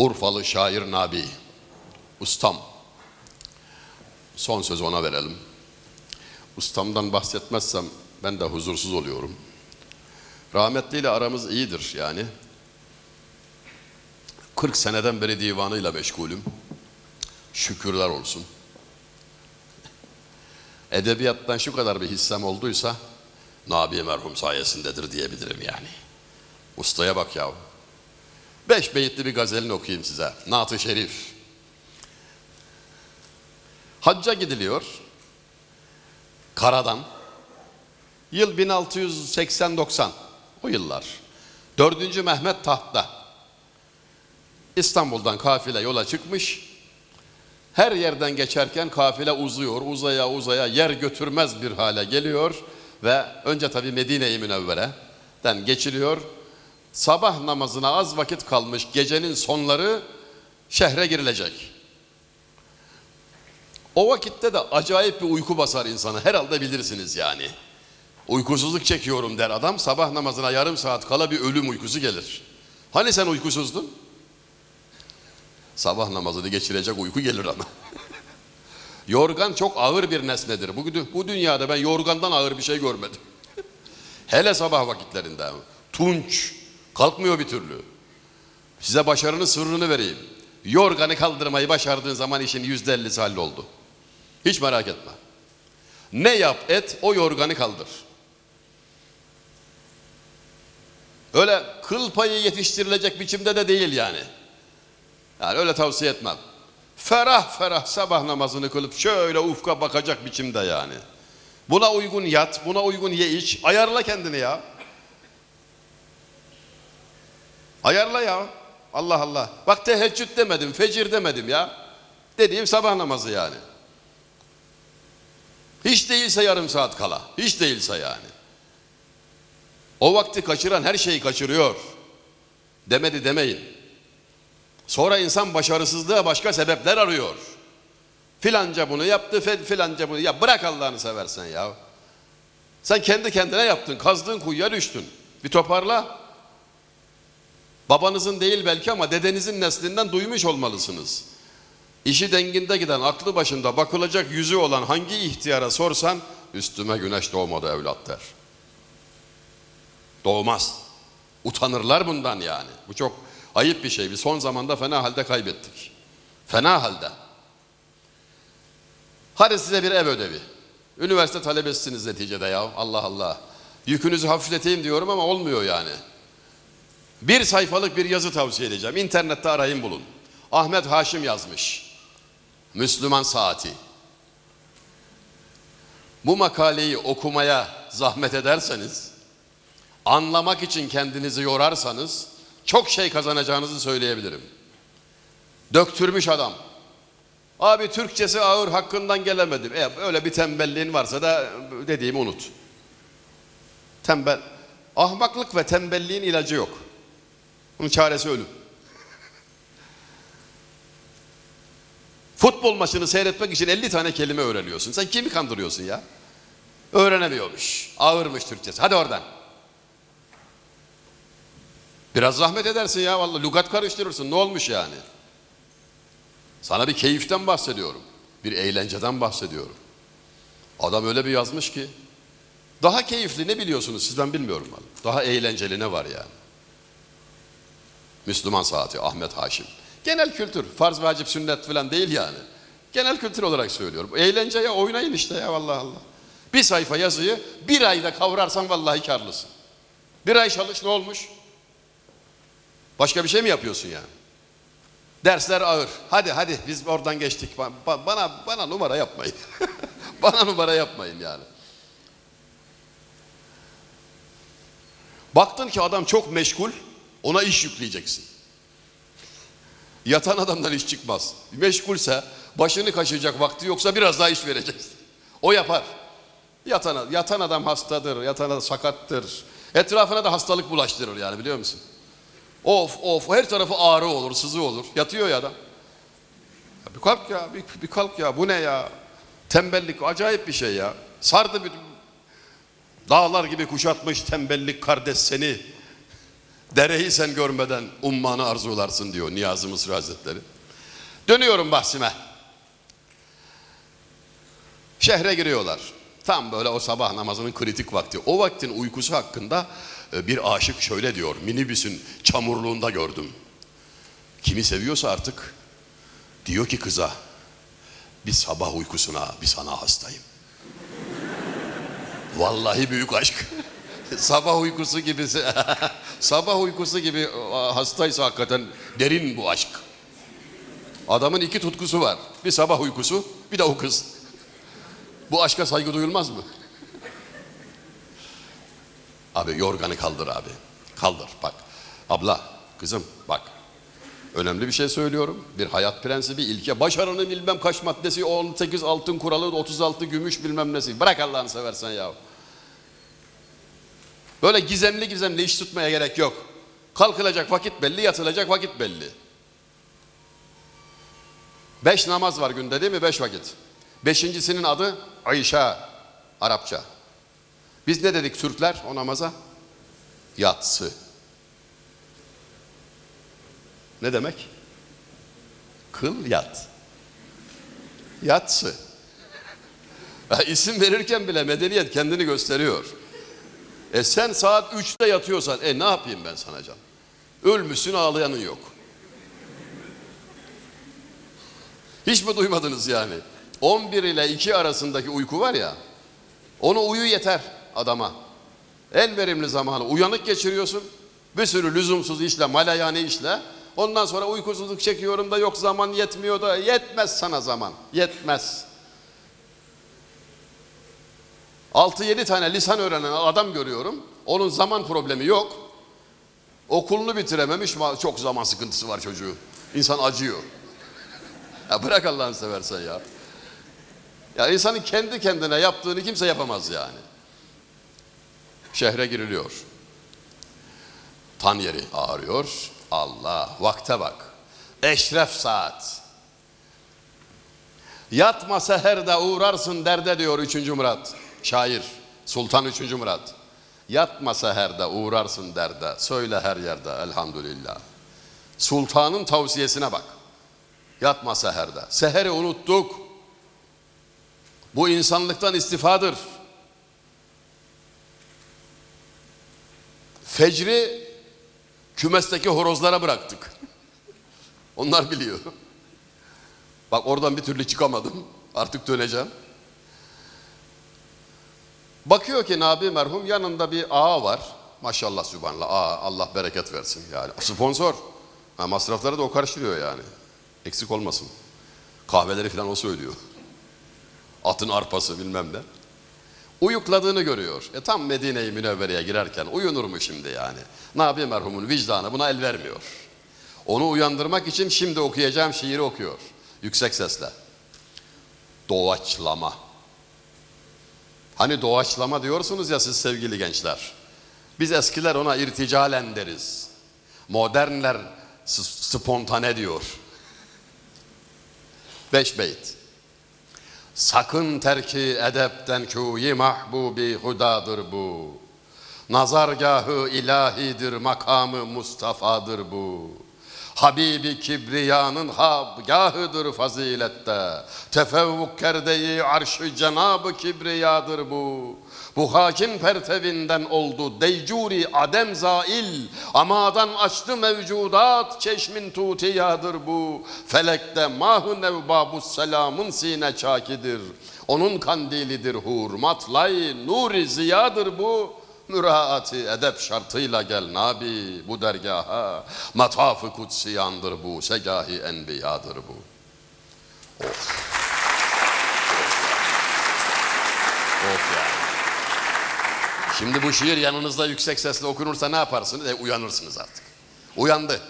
Urfalı şair Nabi, ustam. Son sözü ona verelim. Ustamdan bahsetmezsem ben de huzursuz oluyorum. Rahmetliyle aramız iyidir yani. 40 seneden beri divanıyla meşgulüm. Şükürler olsun. Edebiyattan şu kadar bir hissem olduysa Nabi merhum sayesindedir diyebilirim yani. Ustaya bak ya. Beş beyitli bir gazelini okuyayım size. Naat-ı Şerif. Hacca gidiliyor. Karadan. Yıl 1680-90. O yıllar. Dördüncü Mehmet tahtta. İstanbul'dan kafile yola çıkmış. Her yerden geçerken kafile uzuyor, uzaya uzaya yer götürmez bir hale geliyor ve önce tabii Medine-i Münevvere'den geçiliyor. Sabah namazına az vakit kalmış gecenin sonları şehre girilecek. O vakitte de acayip bir uyku basar insanı. Herhalde bilirsiniz yani. Uykusuzluk çekiyorum der adam. Sabah namazına yarım saat kala bir ölüm uykusu gelir. Hani sen uykusuzdun? Sabah namazını geçirecek uyku gelir ama. Yorgan çok ağır bir nesnedir. Bu, bu dünyada ben yorgandan ağır bir şey görmedim. Hele sabah vakitlerinde. Tunç. Kalkmıyor bir türlü. Size başarının sırrını vereyim. Yorganı kaldırmayı başardığın zaman işin yüzde ellisi halloldu. Hiç merak etme. Ne yap et o yorganı kaldır. Öyle kıl payı yetiştirilecek biçimde de değil yani. Yani öyle tavsiye etmem. Ferah ferah sabah namazını kılıp şöyle ufka bakacak biçimde yani. Buna uygun yat, buna uygun ye iç. Ayarla kendini ya. Ayarla ya. Allah Allah. Bak teheccüd demedim, fecir demedim ya. Dediğim sabah namazı yani. Hiç değilse yarım saat kala. Hiç değilse yani. O vakti kaçıran her şeyi kaçırıyor. Demedi demeyin. Sonra insan başarısızlığa başka sebepler arıyor. Filanca bunu yaptı, filanca bunu. Ya bırak Allah'ını seversen ya. Sen kendi kendine yaptın, kazdığın kuyuya düştün. Bir toparla. Babanızın değil belki ama dedenizin neslinden duymuş olmalısınız. İşi denginde giden, aklı başında bakılacak yüzü olan hangi ihtiyara sorsan üstüme güneş doğmadı evlat der. Doğmaz. Utanırlar bundan yani. Bu çok ayıp bir şey. Bir son zamanda fena halde kaybettik. Fena halde. Hadi size bir ev ödevi. Üniversite talebesisiniz neticede ya. Allah Allah. Yükünüzü hafifleteyim diyorum ama olmuyor yani. Bir sayfalık bir yazı tavsiye edeceğim. İnternette arayın bulun. Ahmet Haşim yazmış. Müslüman Saati. Bu makaleyi okumaya zahmet ederseniz, anlamak için kendinizi yorarsanız çok şey kazanacağınızı söyleyebilirim. Döktürmüş adam. Abi Türkçesi ağır hakkından gelemedim. E, öyle bir tembelliğin varsa da dediğimi unut. Tembel. Ahmaklık ve tembelliğin ilacı yok. Bunun çaresi ölüm. Futbol maçını seyretmek için 50 tane kelime öğreniyorsun. Sen kimi kandırıyorsun ya? Öğrenemiyormuş. Ağırmış Türkçesi. Hadi oradan. Biraz zahmet edersin ya vallahi. Lugat karıştırırsın. Ne olmuş yani? Sana bir keyiften bahsediyorum. Bir eğlenceden bahsediyorum. Adam öyle bir yazmış ki. Daha keyifli ne biliyorsunuz siz ben bilmiyorum. Vallahi. Daha eğlenceli ne var yani? Müslüman saati Ahmet Haşim. Genel kültür, farz, vacip, sünnet falan değil yani. Genel kültür olarak söylüyorum. Eğlenceye oynayın işte ya vallahi Allah. Bir sayfa yazıyı bir ayda kavrarsan vallahi karlısın. Bir ay çalış ne olmuş? Başka bir şey mi yapıyorsun yani? Dersler ağır. Hadi hadi biz oradan geçtik. Bana bana numara yapmayın. bana numara yapmayın yani. Baktın ki adam çok meşgul, ona iş yükleyeceksin. Yatan adamdan iş çıkmaz. Meşgulse başını kaşıyacak vakti yoksa biraz daha iş vereceksin. O yapar. Yatan, yatan adam hastadır, yatan adam sakattır. Etrafına da hastalık bulaştırır yani biliyor musun? Of of her tarafı ağrı olur, sızı olur. Yatıyor ya adam. Ya bir kalk ya, bir, bir kalk ya. Bu ne ya? Tembellik acayip bir şey ya. Sardı bir dağlar gibi kuşatmış tembellik kardeş seni. Dereyi sen görmeden ummanı arzularsın diyor Niyazi Mısır Hazretleri. Dönüyorum bahsime. Şehre giriyorlar. Tam böyle o sabah namazının kritik vakti. O vaktin uykusu hakkında e, bir aşık şöyle diyor. Minibüsün çamurluğunda gördüm. Kimi seviyorsa artık diyor ki kıza bir sabah uykusuna bir sana hastayım. Vallahi büyük aşk. sabah uykusu gibi sabah uykusu gibi hastaysa hakikaten derin bu aşk. Adamın iki tutkusu var. Bir sabah uykusu, bir de o kız. Bu aşka saygı duyulmaz mı? Abi yorganı kaldır abi. Kaldır bak. Abla, kızım bak. Önemli bir şey söylüyorum. Bir hayat prensibi, ilke. Başarının bilmem kaç maddesi, 18 altın kuralı, 36 gümüş bilmem nesi. Bırak Allah'ını seversen ya. Böyle gizemli gizemli iş tutmaya gerek yok. Kalkılacak vakit belli, yatılacak vakit belli. Beş namaz var günde değil mi? Beş vakit. Beşincisinin adı Ayşe, Arapça. Biz ne dedik Türkler o namaza? Yatsı. Ne demek? Kıl yat. Yatsı. Ya isim verirken bile medeniyet kendini gösteriyor. E sen saat 3'te yatıyorsan e ne yapayım ben sana can? Ölmüşsün ağlayanın yok. Hiç mi duymadınız yani? 11 ile 2 arasındaki uyku var ya, onu uyu yeter adama. En verimli zamanı uyanık geçiriyorsun. Bir sürü lüzumsuz işle, malayane işle. Ondan sonra uykusuzluk çekiyorum da yok zaman yetmiyor da yetmez sana zaman. Yetmez. 6-7 tane lisan öğrenen adam görüyorum. Onun zaman problemi yok. Okulunu bitirememiş çok zaman sıkıntısı var çocuğu. İnsan acıyor. Ya bırak Allah'ını seversen ya. Ya insanın kendi kendine yaptığını kimse yapamaz yani. Şehre giriliyor. Tan yeri ağrıyor. Allah vakte bak. Eşref saat. Yatma seherde uğrarsın derde diyor 3. Murat. Şair. Sultan 3. Murat. Yatma seherde uğrarsın derde. Söyle her yerde elhamdülillah. Sultanın tavsiyesine bak. Yatma seherde. Seheri unuttuk. Bu insanlıktan istifadır. Fecri kümesteki horozlara bıraktık. Onlar biliyor. Bak oradan bir türlü çıkamadım. Artık döneceğim. Bakıyor ki Nabi merhum yanında bir ağa var. Maşallah sübhanallah. Ağa, Allah bereket versin yani. Sponsor. Ha, masrafları da o karşılıyor yani. Eksik olmasın. Kahveleri falan o söylüyor. Atın arpası bilmem ne. Uyukladığını görüyor. E tam Medine-i Münevvere'ye girerken uyunur mu şimdi yani? Nabi merhumun vicdanı buna el vermiyor. Onu uyandırmak için şimdi okuyacağım şiiri okuyor. Yüksek sesle. Doğaçlama. Hani doğaçlama diyorsunuz ya siz sevgili gençler. Biz eskiler ona irticalen deriz. Modernler spontane diyor. Beş beyt. Sakın terki edepten kuyi mahbubi hudadır bu. Nazargahı ilahidir makamı Mustafa'dır bu. Habibi Kibriya'nın habgahıdır fazilette. Tefevvuk kerdeyi arşı cenabı Kibriya'dır bu. Bu hakim pertevinden oldu deycuri adem zail. Amadan açtı mevcudat çeşmin tutiyadır bu. Felekte mahı nevbabu selamın sine çakidir. Onun kandilidir hurmatlay nuri ziyadır bu. Müraati edep şartıyla gel Nabi bu dergaha. Matafı kutsiyandır bu, segahi enbiyadır bu. Of. Of yani. Şimdi bu şiir yanınızda yüksek sesle okunursa ne yaparsınız? E, uyanırsınız artık. Uyandı.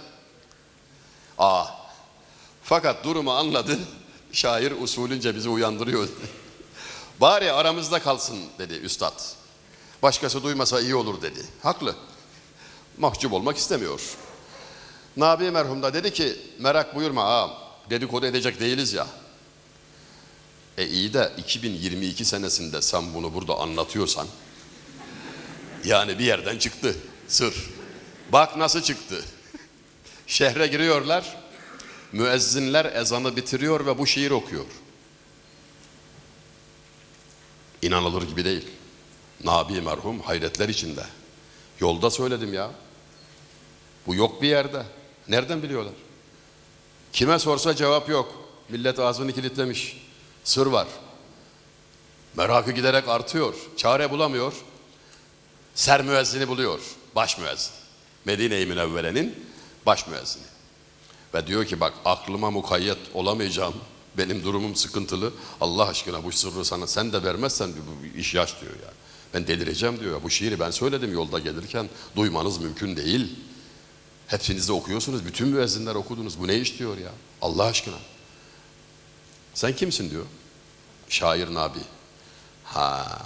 Aa. Fakat durumu anladı. Şair usulünce bizi uyandırıyor. Bari aramızda kalsın dedi üstad. Başkası duymasa iyi olur dedi. Haklı. Mahcup olmak istemiyor. Nabi merhum da dedi ki merak buyurma ağam dedikodu edecek değiliz ya. E iyi de 2022 senesinde sen bunu burada anlatıyorsan yani bir yerden çıktı sır. Bak nasıl çıktı. Şehre giriyorlar. Müezzinler ezanı bitiriyor ve bu şiir okuyor. İnanılır gibi değil. Nabi merhum hayretler içinde. Yolda söyledim ya. Bu yok bir yerde. Nereden biliyorlar? Kime sorsa cevap yok. Millet ağzını kilitlemiş. Sır var. Merakı giderek artıyor. Çare bulamıyor. Ser müezzini buluyor. Baş müezzin. Medine-i Münevvere'nin baş müezzini. Ve diyor ki bak aklıma mukayyet olamayacağım. Benim durumum sıkıntılı. Allah aşkına bu sırrı sana sen de vermezsen bu iş yaş diyor ya. Ben delireceğim diyor. Bu şiiri ben söyledim yolda gelirken. Duymanız mümkün değil. Hepsiniz de okuyorsunuz. Bütün müezzinler okudunuz. Bu ne iş diyor ya. Allah aşkına. Sen kimsin diyor. Şair Nabi. Ha.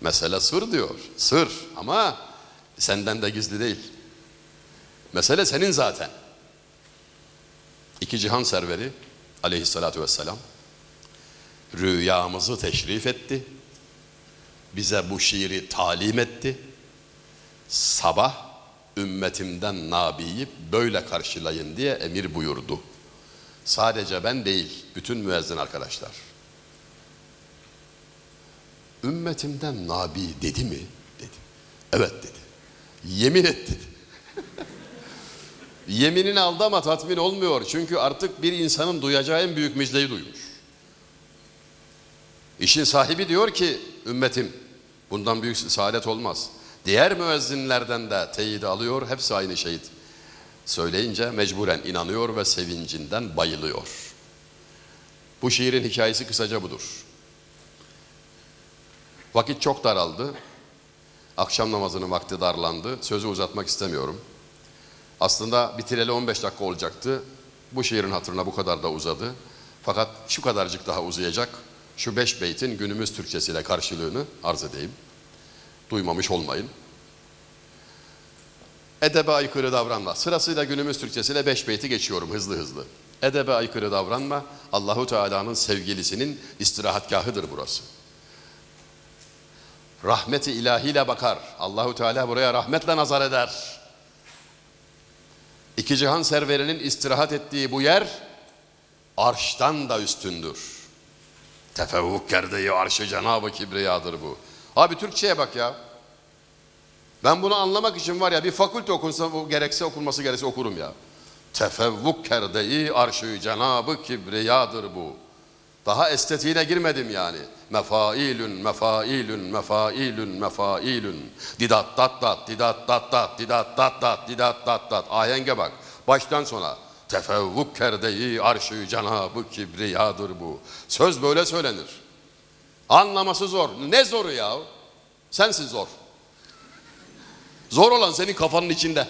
Mesele sır diyor. Sır ama senden de gizli değil. Mesele senin zaten. İki cihan serveri aleyhissalatü vesselam rüyamızı teşrif etti. Bize bu şiiri talim etti. Sabah ümmetimden Nabi'yi böyle karşılayın diye emir buyurdu. Sadece ben değil, bütün müezzin arkadaşlar. Ümmetimden Nabi dedi mi? Dedi. Evet dedi. Yemin et dedi. Yeminini aldı ama tatmin olmuyor. Çünkü artık bir insanın duyacağı en büyük müjdeyi duymuş. İşin sahibi diyor ki ümmetim bundan büyük saadet olmaz. Diğer müezzinlerden de teyidi alıyor. Hepsi aynı şehit. Söyleyince mecburen inanıyor ve sevincinden bayılıyor. Bu şiirin hikayesi kısaca budur. Vakit çok daraldı. Akşam namazının vakti darlandı. Sözü uzatmak istemiyorum. Aslında bitireli 15 dakika olacaktı. Bu şiirin hatırına bu kadar da uzadı. Fakat şu kadarcık daha uzayacak. Şu beş beytin günümüz Türkçesiyle karşılığını arz edeyim. Duymamış olmayın. Edebe aykırı davranma. Sırasıyla günümüz Türkçesiyle beş beyti geçiyorum hızlı hızlı. Edebe aykırı davranma. Allahu Teala'nın sevgilisinin istirahatgahıdır burası. Rahmeti ilahiyle bakar. Allahu Teala buraya rahmetle nazar eder. İki cihan serverinin istirahat ettiği bu yer arştan da üstündür. Tefevvuk kerdeyi arşı Cenab-ı Kibriya'dır bu. Abi Türkçe'ye bak ya. Ben bunu anlamak için var ya bir fakülte okunsa bu gerekse okunması gerekse okurum ya. Tefevvuk kerdeyi arşı Cenab-ı Kibriya'dır bu. Daha estetiğine girmedim yani. Mefailün, mefailün, mefailün, mefailün. Didat dat dat, didat dat dat, didat dat dat, didat dat dat. Ahenge bak. Baştan sona. Tefevvuk kerdeyi arşı Cenab-ı Kibriya'dır bu. Söz böyle söylenir. Anlaması zor. Ne zoru ya? Sensin zor. Zor olan senin kafanın içinde.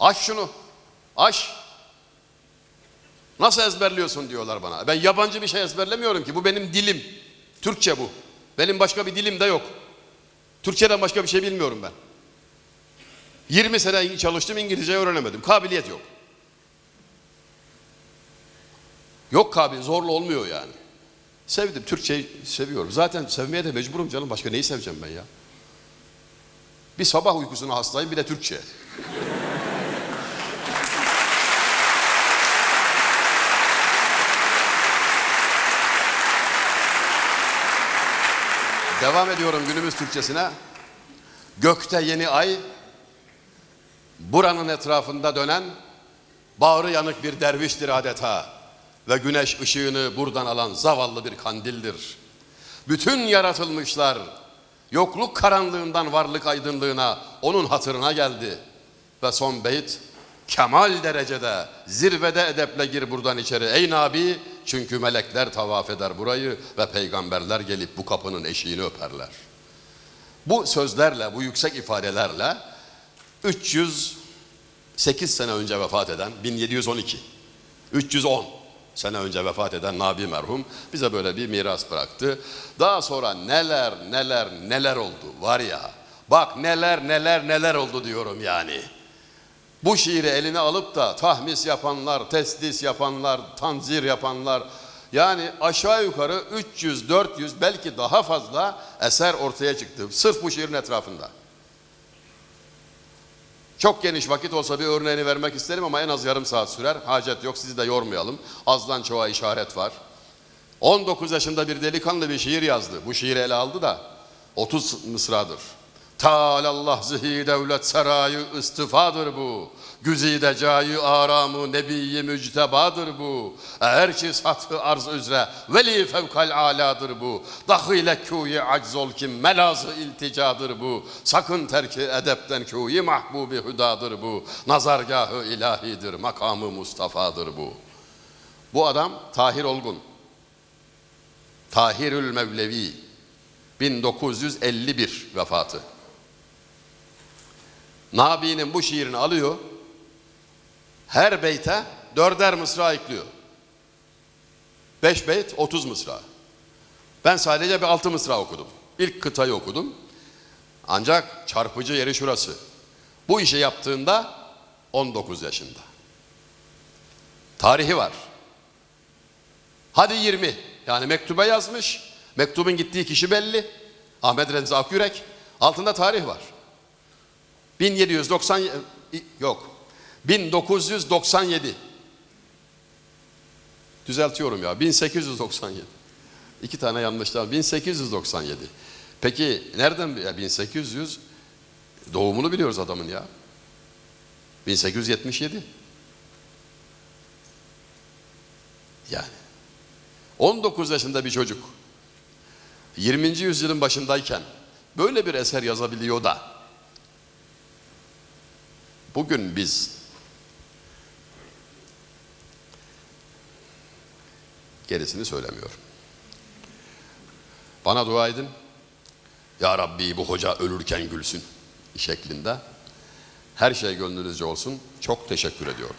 Aç şunu. Aç. Nasıl ezberliyorsun diyorlar bana. Ben yabancı bir şey ezberlemiyorum ki. Bu benim dilim. Türkçe bu. Benim başka bir dilim de yok. Türkçeden başka bir şey bilmiyorum ben. 20 sene çalıştım İngilizce öğrenemedim. Kabiliyet yok. Yok kabil zorla olmuyor yani. Sevdim Türkçeyi seviyorum. Zaten sevmeye de mecburum canım. Başka neyi seveceğim ben ya? Bir sabah uykusuna hastayım bir de Türkçe. Devam ediyorum günümüz Türkçesine. Gökte yeni ay, buranın etrafında dönen, bağrı yanık bir derviştir adeta ve güneş ışığını buradan alan zavallı bir kandildir. Bütün yaratılmışlar yokluk karanlığından varlık aydınlığına onun hatırına geldi. Ve son beyt kemal derecede zirvede edeple gir buradan içeri ey Nabi çünkü melekler tavaf eder burayı ve peygamberler gelip bu kapının eşiğini öperler. Bu sözlerle bu yüksek ifadelerle 308 sene önce vefat eden 1712 310 sene önce vefat eden Nabi merhum bize böyle bir miras bıraktı. Daha sonra neler neler neler oldu var ya. Bak neler neler neler oldu diyorum yani. Bu şiiri eline alıp da tahmis yapanlar, teslis yapanlar, tanzir yapanlar yani aşağı yukarı 300, 400 belki daha fazla eser ortaya çıktı. Sırf bu şiirin etrafında. Çok geniş vakit olsa bir örneğini vermek isterim ama en az yarım saat sürer. Hacet yok sizi de yormayalım. Azdan çoğa işaret var. 19 yaşında bir delikanlı bir şiir yazdı. Bu şiiri ele aldı da 30 mısradır. Taalallah zihi devlet sarayı istifadır bu. Güzide cayı aramı nebiyyi müctebadır bu. Eğer ki satı arz üzere veli fevkal aladır bu. Dahile kuyi aczol kim melazı ilticadır bu. Sakın terki edepten kuyi mahbubi hüdadır bu. Nazargahı ilahidir makamı Mustafa'dır bu. Bu adam Tahir Olgun. Tahirül Mevlevi 1951 vefatı. Nabi'nin bu şiirini alıyor. Her beyte dörder mısra ekliyor. Beş beyt 30 mısra. Ben sadece bir altı mısra okudum. İlk kıtayı okudum. Ancak çarpıcı yeri şurası. Bu işi yaptığında 19 yaşında. Tarihi var. Hadi 20. Yani mektuba yazmış. Mektubun gittiği kişi belli. Ahmet Remzi Akyürek. Altında tarih var. 1790 yok. 1997. Düzeltiyorum ya. 1897. İki tane yanlışlar. 1897. Peki nereden ya 1800 doğumunu biliyoruz adamın ya. 1877. Yani 19 yaşında bir çocuk 20. yüzyılın başındayken böyle bir eser yazabiliyor da bugün biz gerisini söylemiyorum. Bana dua edin. Ya Rabbi bu hoca ölürken gülsün şeklinde. Her şey gönlünüzce olsun. Çok teşekkür ediyorum.